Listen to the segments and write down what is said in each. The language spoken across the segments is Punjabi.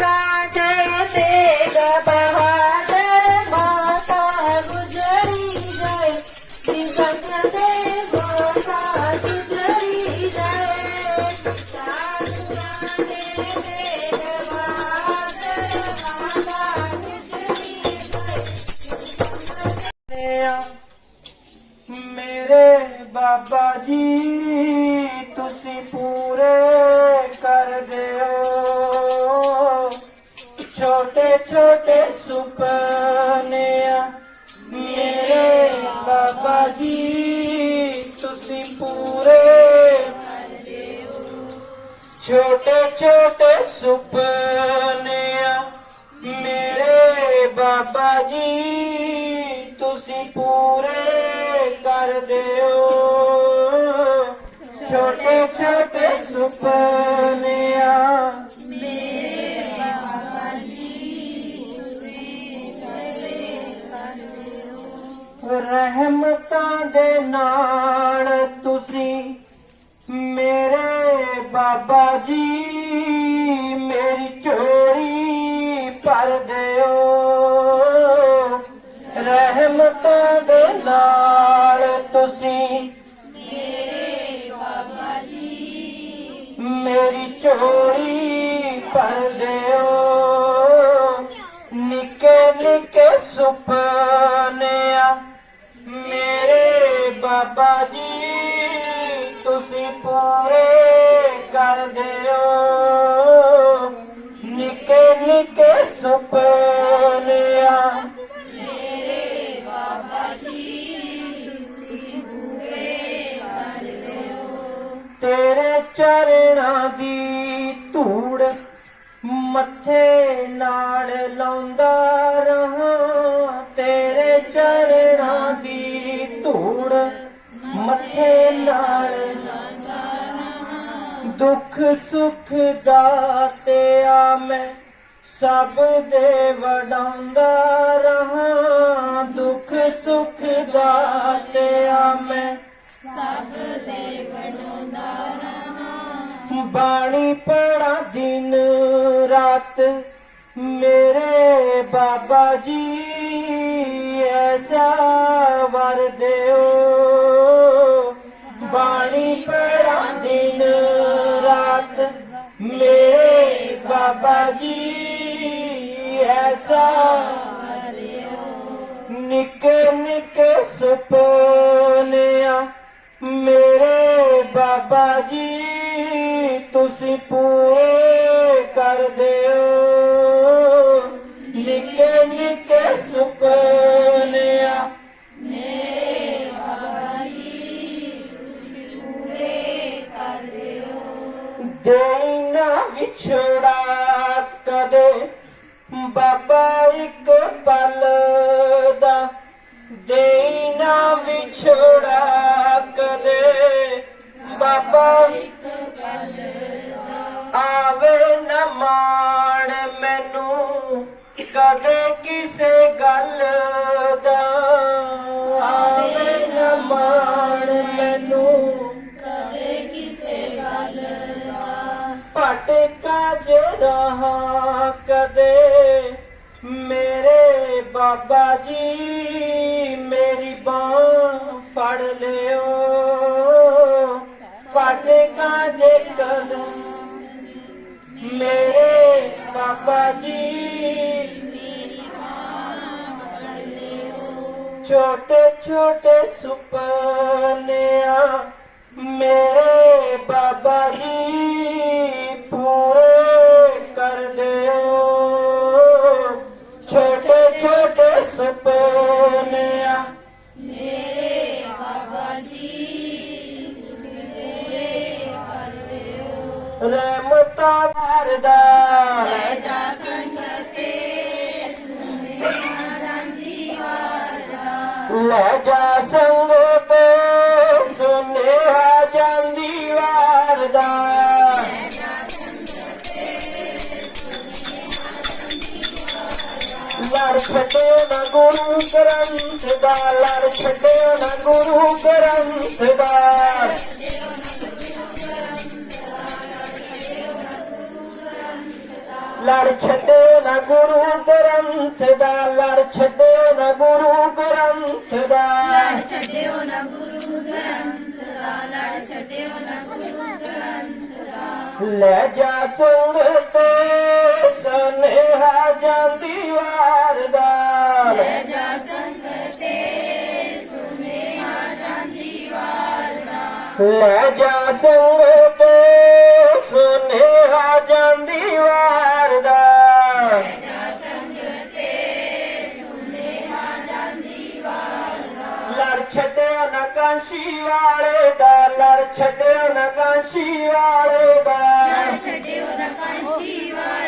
ਮਾਤਾ ਗੁਰਾ ਛੋਟੇ ਛੋਟੇ ਮੇਰੇ ਬਾਬਾ ਜੀ ਤੁਸੀਂ ਪੂਰੇ ਛੋਟੇ ਛੋਟੇ ਸੁਪਨਿਆਂ ਮੇਰੇ ਬਾਬਾ ਜੀ ਤੁਸੀਂ ਪੂਰੇ ਕਰ ਦਿਓ ਛੋਟੇ ਛੋਟੇ ਸੁਪਨਿਆਂ ਦੇ ਨਾਲ ਤੁਸੀਂ ਮੇਰੇ ਬਾਬਾ ਜੀ, ਮੇਰੀ ਚੋਰੀ ਭਰ ਦਿਓ। ਰਹਿਮਤਾਂ ਦੇ ਨਾਲ ਤੁਸੀਂ ਮੇਰੀ ਚੋਰੀ ਭਰ ਦਿਓ। ਨਿੱਕੇ ਨਿੱਕੇ ਸੁਪਨਿਆਂ ਤੇਰੇ ਚਰਣਾ ਦੀ ਧੂੜ ਮੱਥੇ ਨਾਲ ਲਾਉਂਦਾ ਰਹਾ। ਤੇਰੇ ਚਰਣਾ ਦੀ ਧੂੜ ਮੱਥੇ ਨਾਲ ਦੁੱਖ ਸੁੱਖ ਦਾਤਿਆ ਮੈਂ ਸਭ ਦੇ ਵਡਾਉਂਦਾ ਰਹਾ। ਦੁੱਖ ਸੁੱਖ ਦਾਤਿਆ ਮੈਂ ਬਾਣੀ ਪੜਾ ਦਿਨ ਰਾਤ ਮੇਰੇ ਬਾਬਾ ਜੀ, ਐਸਾ ਵਰ ਦਿਓ। ਬਾਣੀ ਪੜਾ ਦਿਨ ਰਾਤ ਮੇਰੇ ਬਾਬਾ ਜੀ, ਐਸਾ ਨਿੱਕੇ ਨਿੱਕੇ ਸੁਪਨਿਆਂ ਮੇਰੇ ਬਾਬਾ ਜੀ ਤੁਸੀਂ ਪੂਰੇ ਕਰ ਦਿਓ। ਨਿੱਕੇ ਨਿੱਕੇ ਸੁਪਨਿਆਂ। ਦੇਣਾ ਵਿਛੜਾ ਕਦੇ, ਬਾਬਾ ਇੱਕ ਪਲ ਦਾ। ਦੇਣਾ ਵਿਛੜਾ ਕਦੇ, ਬਾਬਾ ਆਵੇ ਨਾ ਮਾਣ ਮੈਨੂੰ, ਕਦੇ ਕਿਸੇ ਗੱਲ ਦਾ। ਆਵੇ ਨਾ ਮਾਣ ਮੈਨੂੰ ਭਟਕਾ ਜੇ ਰਹਾ ਕਦੇ, ਮੇਰੇ ਬਾਬਾ ਜੀ, ਮੇਰੀ ਬਾਹ ਫੜ ਲਿਓ। ਭਟਕਾ ਜੇ ਕਦੇ ਮੇਰੇ ਬਾਬਾ ਜੀ। ਛੋਟੇ ਛੋਟੇ ਸੁਪਨਿਆਂ ਮੇਰੇ ਬਾਬਾ ਜੀ। ਛੱਡਿਓ ਨਾ ਗੁਰੂ ਗ੍ਰੰਥ ਦਾ ਲੜ ਛੱਡਿਓ ਨਾ ਗੁਰੂ ਗ੍ਰੰਥ ਦਾ। ਲੜ ਛੱਡਿਓ ਨਾ ਗੁਰੂ ਗ੍ਰੰਥ ਦਾ ਲੜ ਛੱਡਿਓ ਨਾ ਗੁਰੂ ਗ੍ਰੰਥ ਦਾ। ਲੜ ਛੱਡਿਓ ਨਾ ਗੁਰੂ ਗ੍ਰੰਥ ਦਾ ਲੜ ਛੱਡਿਓ ਨਾ ਗੁਰੂ ਗ੍ਰੰਥ ਦਾ। ਲੈ ਜਾ ਸੰਗਤ ਸਨੇਹਾ ਜਾਂਦੀ ਦਾ ਜਾ ਸੰਗਤ ਸੁਨੇਹਾ ਜਾਂਦੀ ਵਾਰ ਦਾ। ਲੜ ਛੱਡਿਆ ਨਾ ਕਾਂਸ਼ੀ ਵਾਲੇ ਦਾ, ਲੜ ਛੱਡਿਆ ਨਾ ਕਾਂਸ਼ੀ ਵਾਲੇ ਦਾ। ਲੜ ਛੱਡਿਓ ਨਾ ਕਾਂਸ਼ੀ ਵਾਲੇ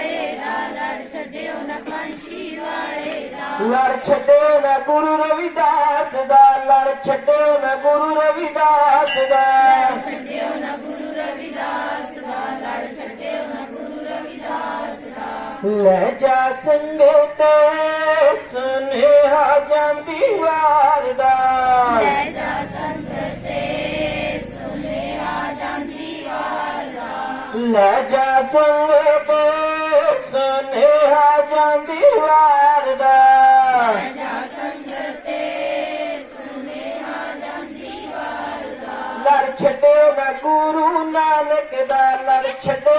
ਲੜ ਛੱਡਿਓ ਨਾ ਗੁਰੂ ਰਵਿਦਾਸ ਦਾ ਲੜ ਛੱਡਿਓ ਨਾ ਗੁਰੂ ਰਵਿਦਾਸ ਦਾ। ਲੜ ਛੱਡਿਓ ਨਾ ਗੁਰੂ ਰਵਿਦਾਸ ਦਾ ਲੜ ਛੱਡਿਓ ਨਾ ਗੁਰੂ ਰਵਿਦਾਸ ਦਾ। ਲੈ ਜਾ ਸੰਗੇ ਤੇ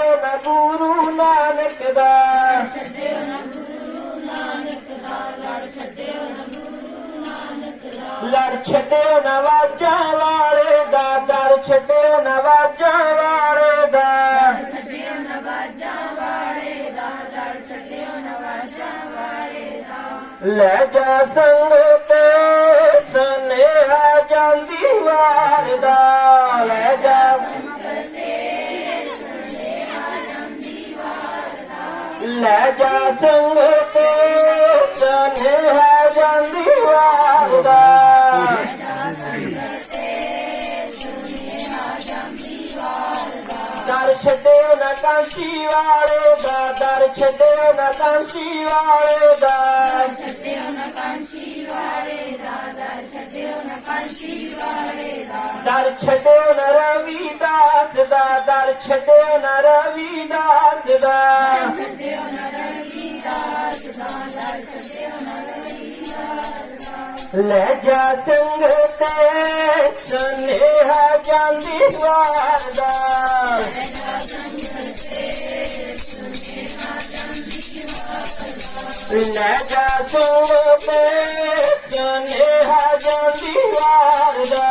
ਛੱਡਿਓ ਨਾ ਗੁਰੂ ਨਾਨਕ ਦਾ। ਲੜ ਛੱਡਿਓ ਨਾ ਦਾ ਵਾਜਾਂ ਵਾਲੇ ਦਾ, ਦਰ ਛੱਡਿਓ ਨਾ ਵਾਜਾਂ ਦਾ ਵਾਲੇ ਦਾ। ਲੈ ਜਾ ਸੰਗ ਲੈ ਜਾ ਸੰਗ ਤੇ ਸੁਨੇਹਾ ਜਾਂਦੀ ਵਾਰ ਦਾ ਦਰ ਛੱਡਿਓ ਨਾ ਕਾਂਸ਼ੀ ਵਾਲੇ ਦਾ ਦਰ ਛੱਡਿਓ ਨਾ ਕਾਂਸ਼ੀ ਵਾਲੇ ਦਾ ਛੱਡਿਓ ਨਾ ਕਾਂਸ਼ੀ ਵਾਲੇ ਦਾ ਦਰ ਛੱਡਿਓ ਲੈ ਜਾ ਸੰਗ ਤੇ ਸੁਨੇਹਾ ਜਾਂਦੀ ਵਾਰ ਦਾ ਲੈ ਜਾ ਸੰਗ ਤੇ ਸੁਨੇਹਾ ਜਾਂਦੀ ਵਾਰ ਦਾ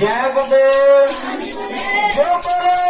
ਜੈ ਬਦੇ ਜੋ ਬਰੇ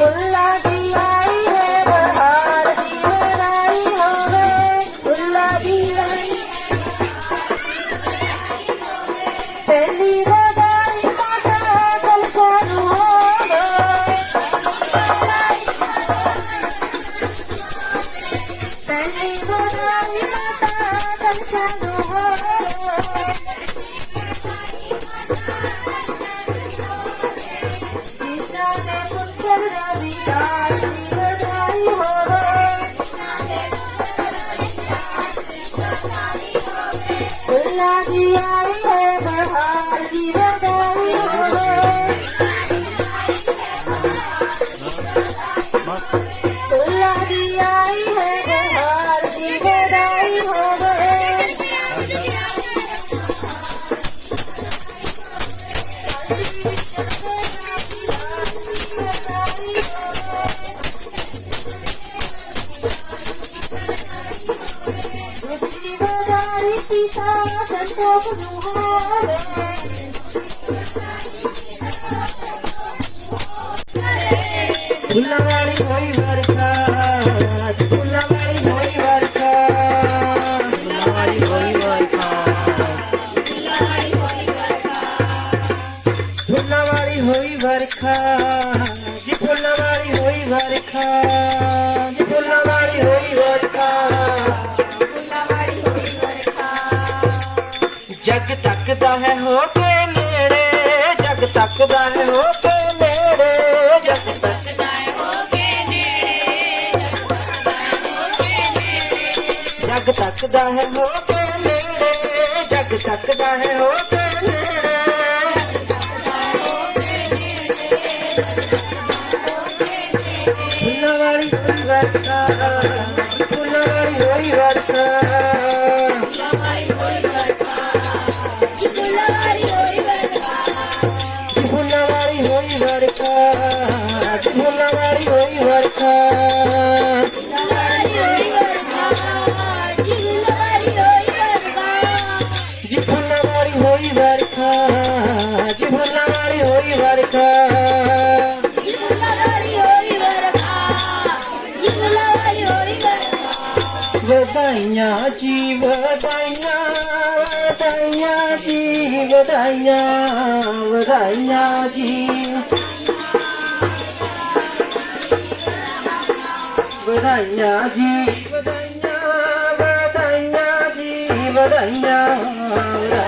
பொல்லாதே Love. ਤੱਕਦਾ ਹੈ ਹੋ ਕੇ ਨੇੜੇ, ਜਗ ਤੱਕਦਾ ਹੈ ਹੋ ਕੇ ਨੇੜੇ, ਜਗ ਤੱਕਦਾ ਹੈ ਹੋ ਕੇ ਨੇੜੇ, ਜਗ ਤੱਕਦਾ ਹੈ ਹੋ ਕੇ ਨੇੜੇ, ਫੁੱਲਾਂ ਵਾਲੀ ਵਰਖਾ ਫੁੱਲਾਂ ਵਾਲੀ ਹੋਈ ਵਰਖਾ ਫੁੱਲਾਂ ਵਧਾਈਆਂ ਜੀ ਵਧਾਈਆਂ ਵਧਾਈਆਂ ਜੀ ਵਧਾਈਆਂ ਵਧਾਈਆਂ ਜੀ ਵਧਾਈਆਂ ਜੀ ਵਧਾਈਆਂ ਵਧਾਈਆਂ ਜੀ ਵਧਾਈਆਂ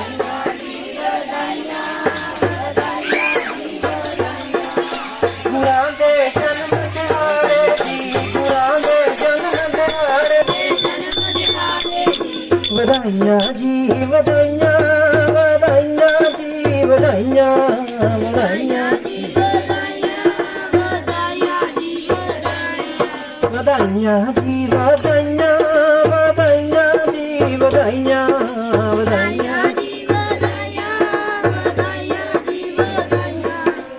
ਵਧਾਈਆਂ ਜੀ ਵਧਾਈਆਂ ਵਧਾਈਆਂ ਜੀ ਵਧਾਈਆਂ ਵਧਾਈਆਂ। ਵਧਾਈਆਂ ਜੀ ਵਧਾਈਆਂ ਵਧਾਈਆਂ ਜੀ ਵਧਾਈਆਂ ਵਧਾਈਆਂ।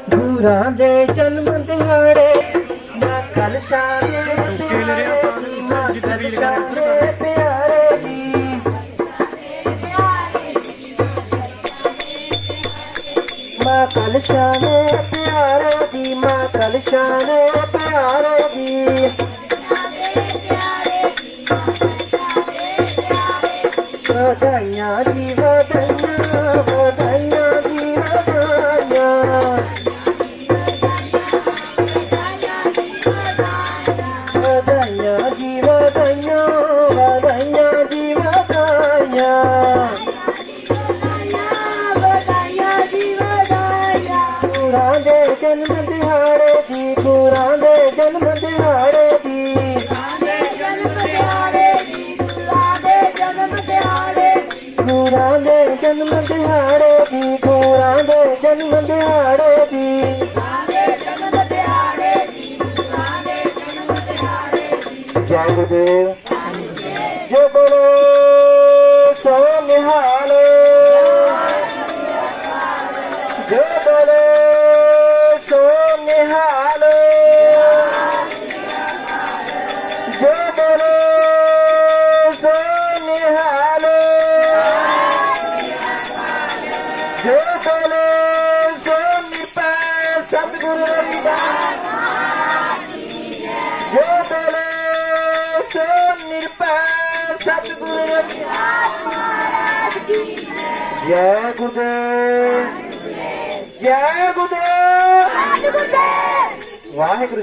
ਗੁਰਾਂ ਦੇ ਜਨਮ ਦਿਹਾੜੇ ਨਾ ਕੱਲ ਸ਼ਾਨੇ ਮਾਂ ਕੱਲ ਸ਼ਾਨੇ ਪਿਆਰੇ मातल शादे प्यार जी मातल शादे प्यारी ਦੇ ਜਨਮ ਦਿਹਾੜੇ ਦੀ ਗੁਰਾਂ ਦੇ ਜਨਮ ਦਿਹਾੜੇ ਦੀ। ਜੈ ਗੁਰਦੇਵ ਜੋ ਬੋਲੋ। ਸਤਿਗੁਰੂ ਰਵਿਦਾਸ ਜੈ ਗੁਰਦੇਵ ਜੈ ਗੁਰਦੇਵ ਵਾਹਿਗੁਰੂ